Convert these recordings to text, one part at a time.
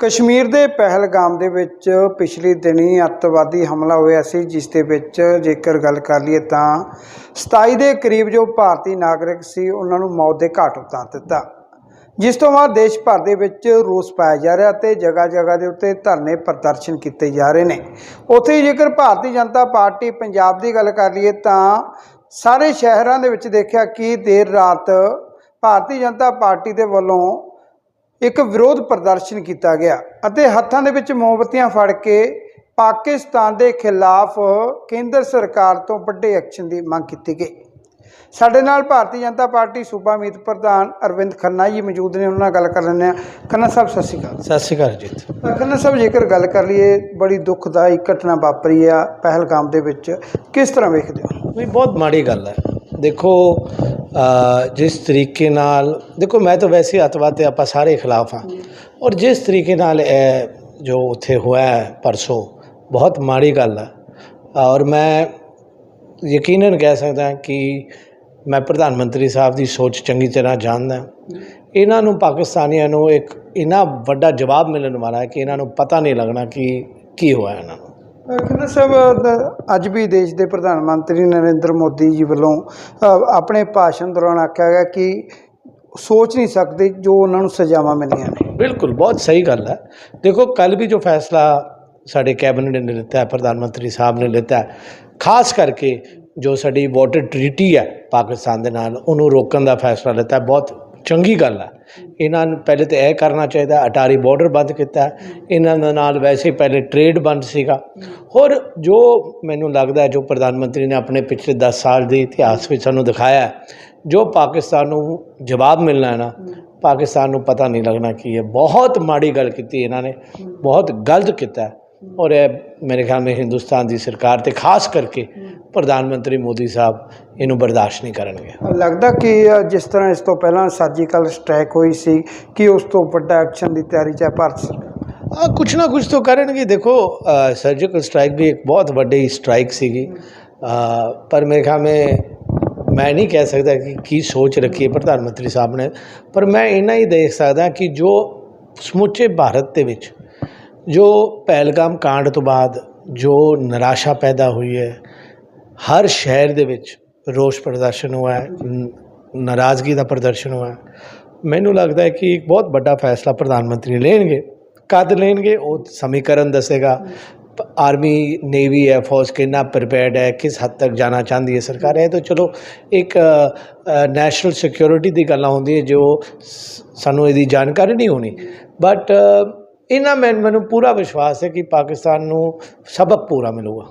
ਕਸ਼ਮੀਰ ਦੇ ਪਹਿਲਗਾਮ ਦੇ ਵਿੱਚ ਪਿਛਲੇ ਦਿਨੀ ਅੱਤਵਾਦੀ ਹਮਲਾ ਹੋਇਆ ਸੀ, ਜਿਸ ਦੇ ਵਿੱਚ ਜੇਕਰ ਗੱਲ ਕਰ ਲਈਏ ਤਾਂ 27 ਦੇ ਕਰੀਬ ਜੋ ਭਾਰਤੀ ਨਾਗਰਿਕ ਸੀ, ਉਹਨਾਂ ਨੂੰ ਮੌਤ ਦੇ ਘਾਟ ਉਤਾਰ ਦਿੱਤਾ। ਜਿਸ ਤੋਂ ਬਾਅਦ ਦੇਸ਼ ਭਰ ਦੇ ਵਿੱਚ ਰੋਸ ਪਾਇਆ ਜਾ ਰਿਹਾ ਤੇ ਜਗ੍ਹਾ ਜਗ੍ਹਾ ਦੇ ਉੱਤੇ ਧਰਨੇ ਪ੍ਰਦਰਸ਼ਨ ਕੀਤੇ ਜਾ ਰਹੇ ਨੇ। ਉੱਥੇ ਜੇਕਰ ਭਾਰਤੀ ਜਨਤਾ ਪਾਰਟੀ ਪੰਜਾਬ ਦੀ ਗੱਲ ਕਰ ਲਈਏ ਤਾਂ ਸਾਰੇ ਸ਼ਹਿਰਾਂ ਦੇ ਵਿੱਚ ਦੇਖਿਆ ਕਿ ਦੇਰ ਰਾਤ ਭਾਰਤੀ ਜਨਤਾ ਪਾਰਟੀ ਦੇ ਵੱਲੋਂ ਇੱਕ ਵਿਰੋਧ ਪ੍ਰਦਰਸ਼ਨ ਕੀਤਾ ਗਿਆ ਅਤੇ ਹੱਥਾਂ ਦੇ ਵਿੱਚ ਮੋਮਬੱਤੀਆਂ ਫੜ ਕੇ ਪਾਕਿਸਤਾਨ ਦੇ ਖਿਲਾਫ ਕੇਂਦਰ ਸਰਕਾਰ ਤੋਂ ਵੱਡੇ ਐਕਸ਼ਨ ਦੀ ਮੰਗ ਕੀਤੀ ਗਈ। ਸਾਡੇ ਨਾਲ ਭਾਰਤੀ ਜਨਤਾ ਪਾਰਟੀ ਸੂਬਾ ਮੀਤ ਪ੍ਰਧਾਨ ਅਰਵਿੰਦ ਖੰਨਾ ਜੀ ਮੌਜੂਦ ਨੇ ਉਹਨਾਂ ਨਾਲ ਗੱਲ ਕਰ ਲੈਂਦੇ ਆ ਖੰਨਾ ਸਾਹਿਬ ਸਤਿ ਸ਼੍ਰੀ ਅਕਾਲ। ਸਤਿ ਸ਼੍ਰੀ ਅਕਾਲ ਜੀ। ਖੰਨਾ ਸਾਹਿਬ ਜੇਕਰ ਗੱਲ ਕਰ ਲਈਏ ਬੜੀ ਦੁਖਦਾਈ ਘਟਨਾ ਵਾਪਰੀ ਆ ਪਹਿਲਗਾਮ ਦੇ ਵਿੱਚ ਕਿਸ ਤਰ੍ਹਾਂ ਵੇਖਦੇ ਹੋ? ਵੀ ਬਹੁਤ ਮਾੜੀ ਗੱਲ ਹੈ। ਦੇਖੋ ਜਿਸ ਤਰੀਕੇ ਨਾਲ, ਦੇਖੋ ਮੈਂ ਤਾਂ ਵੈਸੇ ਹੀ ਅੱਤਵਾਦ ਤੇ ਆਪਾਂ ਸਾਰੇ ਖਿਲਾਫ ਹਾਂ। ਔਰ ਜਿਸ ਤਰੀਕੇ ਨਾਲ ਇਹ ਜੋ ਉੱਥੇ ਹੋਇਆ ਹੈ ਪਰਸੋਂ, ਬਹੁਤ ਮਾੜੀ ਗੱਲ ਹੈ। ਔਰ ਮੈਂ ਯਕੀਨਨ ਕਹਿ ਸਕਦਾ ਕਿ ਮੈਂ ਪ੍ਰਧਾਨ ਮੰਤਰੀ ਸਾਹਿਬ ਦੀ ਸੋਚ ਚੰਗੀ ਤਰ੍ਹਾਂ ਜਾਣਦਾ ਇਹਨਾਂ ਨੂੰ ਪਾਕਿਸਤਾਨੀਆਂ ਨੂੰ ਇੱਕ ਇੰਨਾ ਵੱਡਾ ਜਵਾਬ ਮਿਲਣ ਵਾਲਾ ਹੈ ਕਿ ਇਹਨਾਂ ਨੂੰ ਪਤਾ ਨਹੀਂ ਲੱਗਣਾ ਕਿ ਕੀ ਹੋਇਆ ਇਹਨਾਂ ਨੂੰ। ਖੰਨਾ ਸਾਹਿਬ ਅੱਜ ਵੀ ਦੇਸ਼ ਦੇ ਪ੍ਰਧਾਨ ਮੰਤਰੀ ਨਰਿੰਦਰ ਮੋਦੀ ਜੀ ਵੱਲੋਂ ਆਪਣੇ ਭਾਸ਼ਣ ਦੌਰਾਨ ਆਖਿਆ ਗਿਆ ਕਿ ਸੋਚ ਨਹੀਂ ਸਕਦੇ ਜੋ ਉਹਨਾਂ ਨੂੰ ਸਜ਼ਾਵਾਂ ਮਿਲੀਆਂ ਨੇ। ਬਿਲਕੁਲ, ਬਹੁਤ ਸਹੀ ਗੱਲ ਹੈ। ਦੇਖੋ ਕੱਲ ਵੀ ਜੋ ਫੈਸਲਾ ਸਾਡੇ ਕੈਬਨਿਟ ਨੇ ਲਿੱਤਾ, ਪ੍ਰਧਾਨ ਮੰਤਰੀ ਸਾਹਿਬ ਨੇ ਲਿੱਤਾ, ਖਾਸ ਕਰਕੇ ਜੋ ਸਾਡੀ ਵਾਟਰ ਟ੍ਰੀਟੀ ਹੈ ਪਾਕਿਸਤਾਨ ਦੇ ਨਾਲ, ਉਹਨੂੰ ਰੋਕਣ ਦਾ ਫੈਸਲਾ ਲਿੱਤਾ, ਬਹੁਤ ਚੰਗੀ ਗੱਲ ਹੈ ਇਹਨਾਂ ਨੂੰ ਪਹਿਲੇ ਤਾਂ ਇਹ ਕਰਨਾ ਚਾਹੀਦਾ, ਅਟਾਰੀ ਬਾਰਡਰ ਬੰਦ ਕੀਤਾ। ਇਹਨਾਂ ਦੇ ਨਾਲ ਵੈਸੇ ਪਹਿਲੇ ਟ੍ਰੇਡ ਬੰਦ ਸੀਗਾ। ਹੋਰ ਜੋ ਮੈਨੂੰ ਲੱਗਦਾ ਜੋ ਪ੍ਰਧਾਨ ਮੰਤਰੀ ਨੇ ਆਪਣੇ ਪਿਛਲੇ 10 ਸਾਲ ਦੇ ਇਤਿਹਾਸ ਵਿੱਚ ਸਾਨੂੰ ਦਿਖਾਇਆ ਜੋ ਪਾਕਿਸਤਾਨ ਨੂੰ ਜਵਾਬ ਮਿਲਣਾ ਹੈ ਨਾ, ਪਾਕਿਸਤਾਨ ਨੂੰ ਪਤਾ ਨਹੀਂ ਲੱਗਣਾ ਕੀ ਹੈ। ਬਹੁਤ ਮਾੜੀ ਗੱਲ ਕੀਤੀ ਇਹਨਾਂ ਨੇ, ਬਹੁਤ ਗਲਤ ਕੀਤਾ ਔਰ ਇਹ ਮੇਰੇ ਖਿਆਲ ਵਿੱਚ ਹਿੰਦੁਸਤਾਨ ਦੀ ਸਰਕਾਰ ਤੇ ਖਾਸ ਕਰਕੇ ਪ੍ਰਧਾਨ ਮੰਤਰੀ ਮੋਦੀ ਸਾਹਿਬ ਇਹਨੂੰ ਬਰਦਾਸ਼ਤ ਨਹੀਂ ਕਰਨਗੇ। ਲੱਗਦਾ ਕਿ ਜਿਸ ਤਰ੍ਹਾਂ ਇਸ ਤੋਂ ਪਹਿਲਾਂ ਸਰਜੀਕਲ ਸਟ੍ਰਾਈਕ ਹੋਈ ਸੀ ਕਿ ਉਸ ਤੋਂ ਵੱਡਾ ਐਕਸ਼ਨ ਦੀ ਤਿਆਰੀ ਚ ਹੈ ਭਾਰਤ ਸਰਕਾਰ? ਕੁਛ ਨਾ ਕੁਛ ਤਾਂ ਕਰਨਗੇ। ਦੇਖੋ ਸਰਜੀਕਲ ਸਟ੍ਰਾਈਕ ਵੀ ਇੱਕ ਬਹੁਤ ਵੱਡੀ ਸਟ੍ਰਾਈਕ ਸੀਗੀ। ਪਰ ਮੇਰੇ ਖਿਆਲ ਵਿੱਚ ਮੈਂ ਨਹੀਂ ਕਹਿ ਸਕਦਾ ਕਿ ਕੀ ਸੋਚ ਰੱਖੀ ਹੈ ਪ੍ਰਧਾਨ ਮੰਤਰੀ ਸਾਹਿਬ ਨੇ। ਪਰ ਮੈਂ ਇਹਨਾਂ ਹੀ ਦੇਖ ਸਕਦਾ ਕਿ ਜੋ ਸਮੁੱਚੇ ਭਾਰਤ ਦੇ ਵਿੱਚ ਜੋ ਪਹਿਲਗਾਮ ਕਾਂਡ ਤੋਂ ਬਾਅਦ ਜੋ ਨਿਰਾਸ਼ਾ ਪੈਦਾ ਹੋਈ ਹੈ, ਹਰ ਸ਼ਹਿਰ ਦੇ ਵਿੱਚ ਰੋਸ ਪ੍ਰਦਰਸ਼ਨ ਹੋਇਆ ਨਾਰਾਜ਼ਗੀ ਦਾ ਪ੍ਰਦਰਸ਼ਨ ਹੋਇਆ ਮੈਨੂੰ ਲੱਗਦਾ ਹੈ ਕਿ ਇੱਕ ਬਹੁਤ ਵੱਡਾ ਫੈਸਲਾ ਪ੍ਰਧਾਨ ਮੰਤਰੀ ਲੈਣਗੇ। ਕਦ ਲੈਣਗੇ ਉਹ ਸਮੀਕਰਨ ਦੱਸੇਗਾ। ਆਰਮੀ, ਨੇਵੀ ਹੈ ਫੌਜ ਕਿੰਨਾ ਪ੍ਰਿਪੇਅਰਡ ਹੈ, ਕਿਸ ਹੱਦ ਤੱਕ ਜਾਣਾ ਚਾਹੁੰਦੀ ਹੈ ਸਰਕਾਰ? ਇਹ ਤਾਂ ਚਲੋ ਇੱਕ ਨੈਸ਼ਨਲ ਸਿਕਿਉਰਿਟੀ ਦੀ ਗੱਲਾਂ ਹੁੰਦੀ ਹੈ ਜੋ ਸਾਨੂੰ ਇਹਦੀ ਜਾਣਕਾਰੀ ਨਹੀਂ ਹੋਣੀ। ਬਟ ਇਹਨਾਂ ਮੈਂ ਮੈਨੂੰ ਪੂਰਾ ਵਿਸ਼ਵਾਸ ਹੈ ਕਿ ਪਾਕਿਸਤਾਨ ਨੂੰ ਸਬਕ ਪੂਰਾ ਮਿਲੂਗਾ।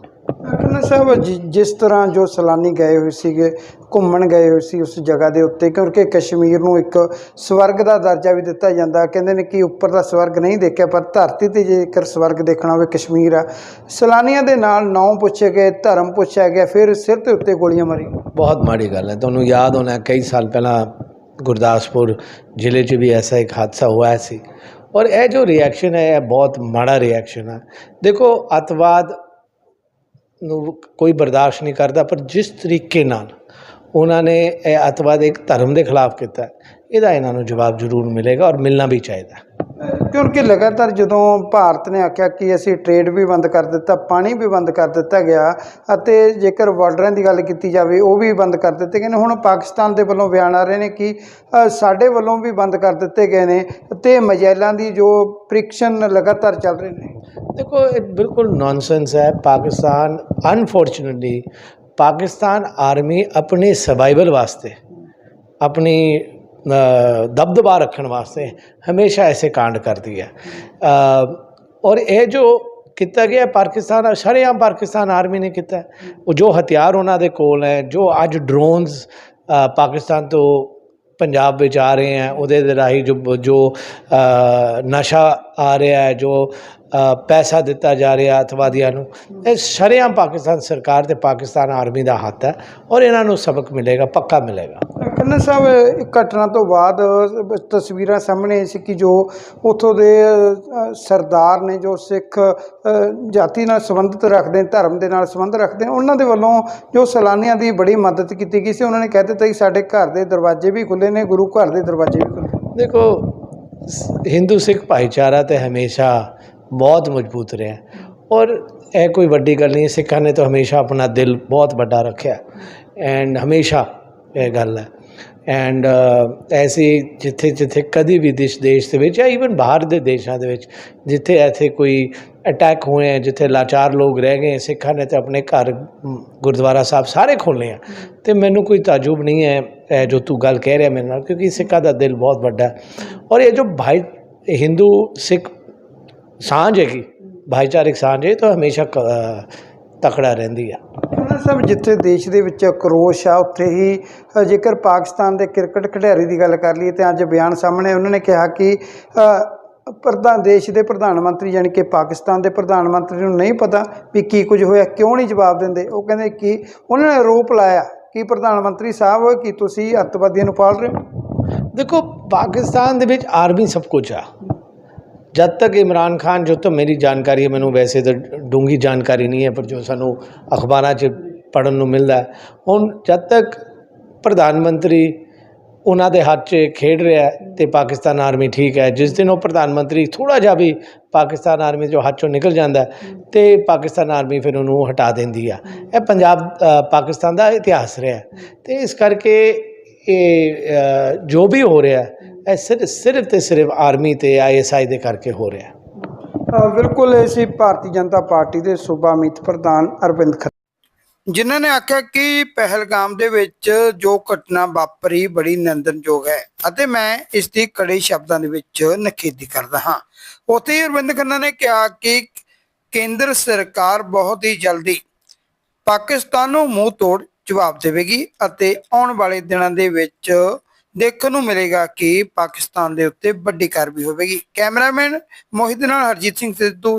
ਖੰਨਾ ਸਾਹਿਬ ਜਿ- ਜਿਸ ਤਰ੍ਹਾਂ ਜੋ ਸੈਲਾਨੀ ਗਏ ਹੋਏ ਸੀਗੇ ਘੁੰਮਣ ਗਏ ਹੋਏ ਸੀ ਉਸ ਜਗ੍ਹਾ ਦੇ ਉੱਤੇ ਕਿਉਂਕਿ ਕਸ਼ਮੀਰ ਨੂੰ ਇੱਕ ਸਵਰਗ ਦਾ ਦਰਜਾ ਵੀ ਦਿੱਤਾ ਜਾਂਦਾ। ਕਹਿੰਦੇ ਨੇ ਕਿ ਉੱਪਰ ਦਾ ਸਵਰਗ ਨਹੀਂ ਦੇਖਿਆ ਪਰ ਧਰਤੀ ਤੇ ਜੇਕਰ ਸਵਰਗ ਦੇਖਣਾ ਹੋਵੇ ਕਸ਼ਮੀਰ ਆ। ਸੈਲਾਨੀਆਂ ਦੇ ਨਾਲ ਨਾਂ ਪੁੱਛੇ ਗਏ ਧਰਮ ਪੁੱਛਿਆ ਗਿਆ ਫਿਰ ਸਿਰ ਦੇ ਉੱਤੇ ਗੋਲੀਆਂ ਮਾਰੀਆਂ। ਬਹੁਤ ਮਾੜੀ ਗੱਲ ਹੈ। ਤੁਹਾਨੂੰ ਯਾਦ ਹੋਣਾ ਕਈ ਸਾਲ ਪਹਿਲਾਂ ਗੁਰਦਾਸਪੁਰ ਜ਼ਿਲ੍ਹੇ 'ਚ ਵੀ ਐਸਾ ਇੱਕ ਹਾਦਸਾ ਹੋਇਆ ਸੀ। ਔਰ ਇਹ ਜੋ ਰਿਐਕਸ਼ਨ ਹੈ ਇਹ ਬਹੁਤ ਮਾੜਾ ਰਿਐਕਸ਼ਨ ਹੈ ਦੇਖੋ ਅਤਵਾਦ ਨੂੰ ਕੋਈ ਬਰਦਾਸ਼ਤ ਨਹੀਂ ਕਰਦਾ ਪਰ ਜਿਸ ਤਰੀਕੇ ਨਾਲ ਉਹਨਾਂ ਨੇ ਇਹ ਅਤਵਾਦ ਇੱਕ ਧਰਮ ਦੇ ਖਿਲਾਫ ਕੀਤਾ ਇਹਦਾ ਇਹਨਾਂ ਨੂੰ ਜਵਾਬ ਜ਼ਰੂਰ ਮਿਲੇਗਾ ਔਰ ਮਿਲਣਾ ਵੀ ਚਾਹੀਦਾ ਕਿਉਂਕਿ ਲਗਾਤਾਰ ਜਦੋਂ ਭਾਰਤ ਨੇ ਆਖਿਆ ਕਿ ਅਸੀਂ ਟ੍ਰੇਡ ਵੀ ਬੰਦ ਕਰ ਦਿੱਤਾ, ਪਾਣੀ ਵੀ ਬੰਦ ਕਰ ਦਿੱਤਾ ਗਿਆ ਅਤੇ ਜੇਕਰ ਬਾਰਡਰਾਂ ਦੀ ਗੱਲ ਕੀਤੀ ਜਾਵੇ, ਉਹ ਵੀ ਬੰਦ ਕਰ ਦਿੱਤੇ ਗਏ ਨੇ। ਹੁਣ ਪਾਕਿਸਤਾਨ ਦੇ ਵੱਲੋਂ ਬਿਆਨ ਆ ਰਹੇ ਨੇ ਕਿ ਸਾਡੇ ਵੱਲੋਂ ਵੀ ਬੰਦ ਕਰ ਦਿੱਤੇ ਗਏ ਨੇ ਤੇ ਮਜੈਲਾਂ ਦੀ ਜੋ ਪ੍ਰੀਖਣ ਲਗਾਤਾਰ ਚੱਲ ਰਹੇ ਨੇ। ਦੇਖੋ, ਇਹ ਬਿਲਕੁਲ ਨੌਨਸੈਂਸ ਹੈ। ਪਾਕਿਸਤਾਨ ਅਨਫੋਰਚੂਨਟਲੀ ਪਾਕਿਸਤਾਨ ਆਰਮੀ ਆਪਣੀ ਸਰਵਾਈਵਲ ਵਾਸਤੇ, ਆਪਣੀ ਦਬਦਬਾ ਰੱਖਣ ਵਾਸਤੇ ਹਮੇਸ਼ਾ ਐਸੇ ਕਾਂਡ ਕਰਦੀ ਹੈ। ਔਰ ਇਹ ਜੋ ਕੀਤਾ ਗਿਆ, ਪਾਕਿਸਤਾਨ, ਸ਼ਰੇਆਮ ਪਾਕਿਸਤਾਨ ਆਰਮੀ ਨੇ ਕੀਤਾ, ਉਹ ਜੋ ਹਥਿਆਰ ਉਹਨਾਂ ਦੇ ਕੋਲ ਹੈ, ਜੋ ਅੱਜ ਡਰੋਨਸ ਪਾਕਿਸਤਾਨ ਤੋਂ ਪੰਜਾਬ ਵਿੱਚ ਆ ਰਹੇ ਹੈ, ਉਹਦੇ ਦੇ ਰਾਹੀਂ ਜੋ ਜੋ ਨਸ਼ਾ ਆ ਰਿਹਾ ਹੈ, ਜੋ ਪੈਸਾ ਦਿੱਤਾ ਜਾ ਰਿਹਾ ਅਤਵਾਦੀਆਂ ਨੂੰ। ਇਹ ਸ਼ਰੇਆਮ ਪਾਕਿਸਤਾਨ ਸਰਕਾਰ ਤੇ ਪਾਕਿਸਤਾਨ ਆਰਮੀ ਦਾ ਹੱਥ ਹੈ ਔਰ ਇਹਨਾਂ ਨੂੰ ਸਬਕ ਮਿਲੇਗਾ ਪੱਕਾ ਮਿਲੇਗਾ। ਖੰਨਾ ਸਾਹਿਬ ਇਹ ਘਟਨਾ ਤੋਂ ਬਾਅਦ ਤਸਵੀਰਾਂ ਸਾਹਮਣੇ ਆਈ ਸੀ ਕਿ ਜੋ ਉਥੋਂ ਦੇ ਸਰਦਾਰ ਨੇ ਜੋ ਸਿੱਖ ਜਾਤੀ ਨਾਲ ਸੰਬੰਧਿਤ ਰੱਖਦੇ ਧਰਮ ਦੇ ਨਾਲ ਸੰਬੰਧ ਰੱਖਦੇ ਉਹਨਾਂ ਦੇ ਵੱਲੋਂ ਜੋ ਸੈਲਾਨੀਆਂ ਦੀ ਬੜੀ ਮਦਦ ਕੀਤੀ ਗਈ ਸੀ ਉਹਨਾਂ ਨੇ ਕਹਿ ਦਿੱਤਾ ਕਿ ਸਾਡੇ ਘਰ ਦੇ ਦਰਵਾਜ਼ੇ ਵੀ ਖੁੱਲੇ ਨੇ ਗੁਰੂ ਘਰ ਦੇ ਦਰਵਾਜ਼ੇ ਵੀ ਖੁੱਲੇ ਦੇਖੋ ਹਿੰਦੂ ਸਿੱਖ ਭਾਈਚਾਰਾ ਤੇ ਹਮੇਸ਼ਾ ਬਹੁਤ ਮਜ਼ਬੂਤ ਰਿਹਾ। ਔਰ ਇਹ ਕੋਈ ਵੱਡੀ ਗੱਲ ਨਹੀਂ, ਸਿੱਖਾਂ ਨੇ ਤਾਂ ਹਮੇਸ਼ਾ ਆਪਣਾ ਦਿਲ ਬਹੁਤ ਵੱਡਾ ਰੱਖਿਆ। ਐਂਡ ਹਮੇਸ਼ਾ ਇਹ ਗੱਲ ਹੈ। ਐਂਡ ਐਸੀ ਜਿੱਥੇ ਜਿੱਥੇ ਕਦੀ ਵੀ ਦੇਸ਼ ਦੇਸ਼ ਦੇ ਵਿੱਚ ਜਾਂ ਈਵਨ ਬਾਹਰ ਦੇ ਦੇਸ਼ਾਂ ਦੇ ਵਿੱਚ ਜਿੱਥੇ ਐਥੇ ਕੋਈ ਅਟੈਕ ਹੋਏ ਹੈ ਜਿੱਥੇ ਲਾਚਾਰ ਲੋਕ ਰਹਿ ਗਏ ਸਿੱਖਾਂ ਨੇ ਤਾਂ ਆਪਣੇ ਘਰ ਗੁਰਦੁਆਰਾ ਸਾਹਿਬ ਸਾਰੇ ਖੋਲ੍ਹੇ ਆ। ਤੇ ਮੈਨੂੰ ਕੋਈ ਤਾਜੁਬ ਨਹੀਂ ਹੈ, ਇਹ ਜੋ ਤੂੰ ਗੱਲ ਕਹਿ ਰਿਹਾ ਮੇਰੇ ਨਾਲ, ਕਿਉਂਕਿ ਸਿੱਖਾਂ ਦਾ ਦਿਲ ਬਹੁਤ ਵੱਡਾ ਔਰ ਇਹ ਜੋ ਭਾਈ ਹਿੰਦੂ, ਸਿੱਖ ਸਾਂਝ ਹੈਗੀ ਭਾਈਚਾਰਕ ਸਾਂਝ ਹੈ ਇਹ ਤਾਂ ਹਮੇਸ਼ਾ ਤਕੜਾ ਰਹਿੰਦੀ ਆ। ਸਭ ਜਿੱਥੇ ਦੇਸ਼ ਦੇ ਵਿੱਚ ਕਰੋਸ਼ ਆ ਉੱਥੇ ਹੀ ਜੇਕਰ ਪਾਕਿਸਤਾਨ ਦੇ ਕ੍ਰਿਕਟ ਖਿਡਾਰੀ ਦੀ ਗੱਲ ਕਰ ਲਈਏ ਤੇ ਅੱਜ ਬਿਆਨ ਸਾਹਮਣੇ ਉਹਨਾਂ ਨੇ ਕਿਹਾ ਕਿ ਪ੍ਰਧਾਨ ਦੇਸ਼ ਦੇ ਪ੍ਰਧਾਨ ਮੰਤਰੀ ਯਾਨੀ ਕਿ ਪਾਕਿਸਤਾਨ ਦੇ ਪ੍ਰਧਾਨ ਮੰਤਰੀ ਨੂੰ ਨਹੀਂ ਪਤਾ ਵੀ ਕੀ ਕੁਝ ਹੋਇਆ ਕਿਉਂ ਨਹੀਂ ਜਵਾਬ ਦਿੰਦੇ। ਉਹ ਕਹਿੰਦੇ ਕਿ ਉਹਨਾਂ ਨੇ ਆਰੋਪ ਲਾਇਆ ਕਿ ਪ੍ਰਧਾਨ ਮੰਤਰੀ ਸਾਹਿਬ ਕੀ ਤੁਸੀਂ ਅੱਤਵਾਦੀਆਂ ਨੂੰ ਪਾਲ ਰਹੇ ਹੋ? ਦੇਖੋ ਪਾਕਿਸਤਾਨ ਦੇ ਵਿੱਚ ਆਰਮੀ ਸਭ ਕੁਝ ਆ। ਜਦ ਤੱਕ ਇਮਰਾਨ ਖਾਨ ਜੋ ਤਾਂ ਮੇਰੀ ਜਾਣਕਾਰੀ ਹੈ, ਮੈਨੂੰ ਵੈਸੇ ਤਾਂ ਡੂੰਗੀ ਜਾਣਕਾਰੀ ਨਹੀਂ ਹੈ, ਪਰ ਜੋ ਸਾਨੂੰ ਅਖਬਾਰਾਂ 'ਚ ਪੜਨ ਨੂੰ ਮਿਲਦਾ ਹੁਣ ਜਦ ਤੱਕ ਪ੍ਰਧਾਨ ਮੰਤਰੀ ਉਹਨਾਂ ਦੇ ਹੱਥ 'ਚ ਖੇਡ ਰਿਹਾ ਹੈ ਤੇ ਪਾਕਿਸਤਾਨ ਆਰਮੀ ਠੀਕ ਹੈ, ਜਿਸ ਦਿਨ ਉਹ ਪ੍ਰਧਾਨ ਮੰਤਰੀ ਥੋੜਾ ਜਿਹਾ ਵੀ ਪਾਕਿਸਤਾਨ ਆਰਮੀ ਜੋ ਹੱਥ 'ਚੋਂ ਨਿਕਲ ਜਾਂਦਾ ਹੈ ਤੇ ਪਾਕਿਸਤਾਨ ਆਰਮੀ ਫਿਰ ਉਹਨੂੰ ਹਟਾ ਦਿੰਦੀ ਆ ਇਹ ਪੰਜਾਬ ਪਾਕਿਸਤਾਨ ਦਾ ਇਤਿਹਾਸ ਰਿਹਾ ਹੈ। ਤੇ ਇਸ ਕਰਕੇ ਇਹ ਜੋ ਵੀ ਹੋ ਰਿਹਾ ਇਹ ਸਿਰਫ ਸਿਰਫ ਤੇ ਸਿਰਫ ਆਰਮੀ ਤੇ ਆਈਐਸਆਈ ਦੇ ਕਰਕੇ ਹੋ ਰਿਹਾ। ਬਿਲਕੁਲ ਇਹ ਸੀ ਭਾਰਤੀ ਜਨਤਾ ਪਾਰਟੀ ਦੇ ਸੂਬਾ ਮੀਤ ਪ੍ਰਧਾਨ ਅਰਵਿੰਦ ਜਿਨ੍ਹਾਂ ਨੇ ਆਖਿਆ ਕਿ ਪਹਿਲਗਾਮ ਦੇ ਵਿੱਚ ਜੋ ਘਟਨਾ ਵਾਪਰੀ ਬੜੀ ਨਿੰਦਨਯੋਗ ਹੈ ਅਤੇ ਮੈਂ ਇਸ ਦੀ ਕੜੇ ਸ਼ਬਦਾਂ ਦੇ ਵਿੱਚ ਨਖੇਦੀ ਕਰਦਾ ਹਾਂ। ਉੱਥੇ ਹੀ ਅਰਵਿੰਦ ਖੰਨਾ ਨੇ ਕਿਹਾ ਕਿ ਕੇਂਦਰ ਸਰਕਾਰ ਬਹੁਤ ਹੀ ਜਲਦੀ ਪਾਕਿਸਤਾਨ ਨੂੰ ਮੂੰਹ ਤੋੜ ਜਵਾਬ ਦੇਵੇਗੀ ਅਤੇ ਆਉਣ ਵਾਲੇ ਦਿਨਾਂ ਦੇ ਵਿੱਚ ਦੇਖਣ ਨੂੰ ਮਿਲੇਗਾ ਕਿ ਪਾਕਿਸਤਾਨ ਦੇ ਉੱਤੇ ਵੱਡੀ ਕਾਰਵਾਈ ਹੋਵੇਗੀ। ਕੈਮਰਾਮੈਨ ਮੋਹਿਤ ਨਾਲ ਹਰਜੀਤ ਸਿੰਘ ਸਿੱਧੂ।